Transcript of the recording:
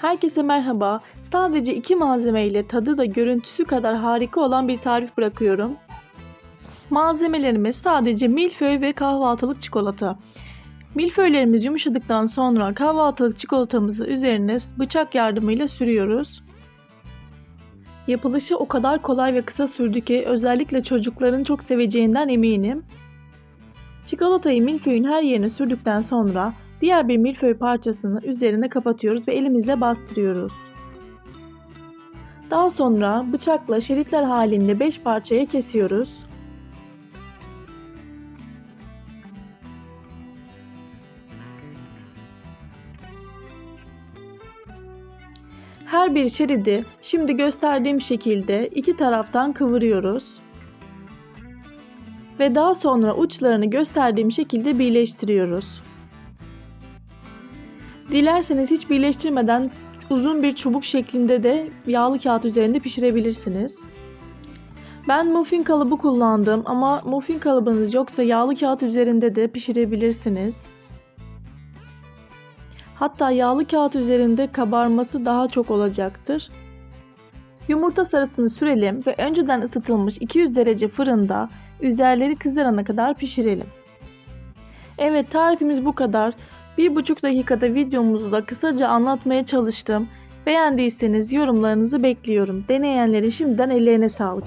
Herkese merhaba. Sadece iki malzeme ile tadı da görüntüsü kadar harika olan bir tarif bırakıyorum. Malzemelerimiz sadece milföy ve kahvaltılık çikolata. Milföylerimiz yumuşadıktan sonra kahvaltılık çikolatamızı üzerine bıçak yardımıyla sürüyoruz. Yapılışı o kadar kolay ve kısa sürdü ki özellikle çocukların çok seveceğinden eminim. Çikolatayı milföyün her yerine sürdükten sonra diğer bir milföy parçasını üzerine kapatıyoruz ve elimizle bastırıyoruz. Daha sonra bıçakla şeritler halinde 5 parçaya kesiyoruz. Her bir şeridi şimdi gösterdiğim şekilde iki taraftan kıvırıyoruz. Ve daha sonra uçlarını gösterdiğim şekilde birleştiriyoruz. Dilerseniz hiç birleştirmeden uzun bir çubuk şeklinde de yağlı kağıt üzerinde pişirebilirsiniz. Ben muffin kalıbı kullandım ama muffin kalıbınız yoksa yağlı kağıt üzerinde de pişirebilirsiniz. Hatta yağlı kağıt üzerinde kabarması daha çok olacaktır. Yumurta sarısını sürelim ve önceden ısıtılmış 200 derece fırında üzerleri kızarana kadar pişirelim. Evet tarifimiz bu kadar. Bir buçuk dakikada videomuzu da kısaca anlatmaya çalıştım. Beğendiyseniz yorumlarınızı bekliyorum. Deneyenlerin şimdiden ellerine sağlık.